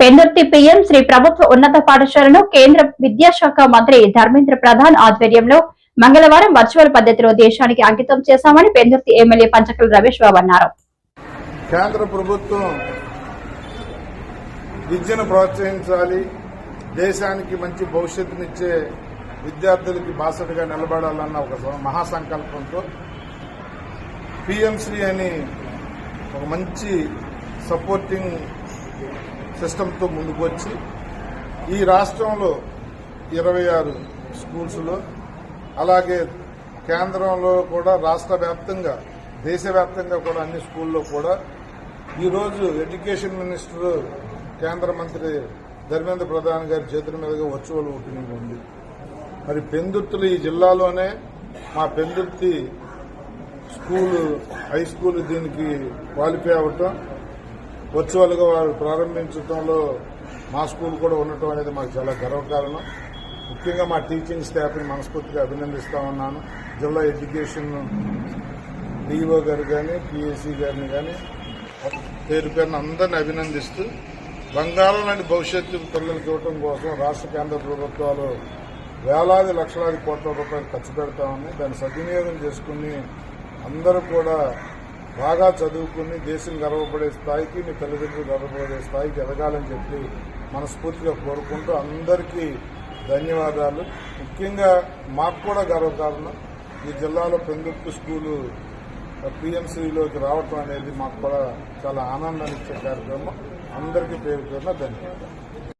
Pendurthi PM Shri ప్రభుత్వ ఉన్నత పాఠశాలను కేంద్ర విద్యాశాఖ మంత్రి ధర్మేంద్ర ప్రధాన్ ఆధ్వర్యంలో మంగళవారం వర్చువల్ పద్ధతిలో దేశానికి అంకితం చేశామని పెందుర్తి ఎమ్మెల్యే పంచకల రమేష్ బాబు అన్నారు. కేంద్ర ప్రభుత్వం విద్యను ప్రోత్సహించాలి. దేశానికి మంచి భవిష్యత్తునిచ్చే విద్యార్థులకి బాసటగా నిలబడాలన్న ఒక మహాసంకల్పంతో పిఎంశ్రీ అని ఒక మంచి సపోర్టింగ్ సిస్టంతో ముందుకు వచ్చి ఈ రాష్ట్రంలో ఇరవై ఆరు స్కూల్స్లో అలాగే కేంద్రంలో కూడా రాష్ట్ర వ్యాప్తంగా దేశవ్యాప్తంగా కూడా అన్ని స్కూల్లో కూడా ఈరోజు ఎడ్యుకేషన్ మినిస్టర్ కేంద్ర మంత్రి ధర్మేంద్ర ప్రధాన్ గారి చేతుల మీదుగా వర్చువల్ ఓపెనింగ్ ఉంది. మరి పెందుర్తులు ఈ జిల్లాలోనే మా పెందుర్తి స్కూలు హై స్కూల్ దీనికి క్వాలిఫై అవ్వటం వర్చువల్గా వారు ప్రారంభించడంలో మా స్కూల్ కూడా ఉండటం అనేది మాకు చాలా గర్వకారణం. ముఖ్యంగా మా టీచింగ్ స్టాఫ్ని మనస్ఫూర్తిగా అభినందిస్తా ఉన్నాను. జిల్లా ఎడ్యుకేషన్ డిఓ గారు కానీ పిఎస్సి గారిని కానీ పేరు పేరును అందరిని అభినందిస్తూ బంగారం లాంటి భవిష్యత్తు పిల్లలకి ఇవ్వడం కోసం రాష్ట్ర కేంద్ర ప్రభుత్వాలు వేలాది లక్షలాది కోట్ల రూపాయలు ఖర్చు పెడతా ఉన్నాయి. దాన్ని సద్వినియోగం చేసుకుని అందరూ కూడా బాగా చదువుకుని దేశం గర్వపడే స్థాయికి మీ తల్లిదండ్రులు గర్వపడే స్థాయికి ఎదగాలని చెప్పి మనస్ఫూర్తిగా కోరుకుంటూ అందరికీ ధన్యవాదాలు. ముఖ్యంగా మాకు కూడా గర్వకారణం ఈ జిల్లాలో పెందుర్తి స్కూలు పిఎంసీలోకి రావటం అనేది మాకు కూడా చాలా ఆనందాన్ని ఇచ్చే కార్యక్రమం. అందరికీ పేరు పేరున ధన్యవాదాలు.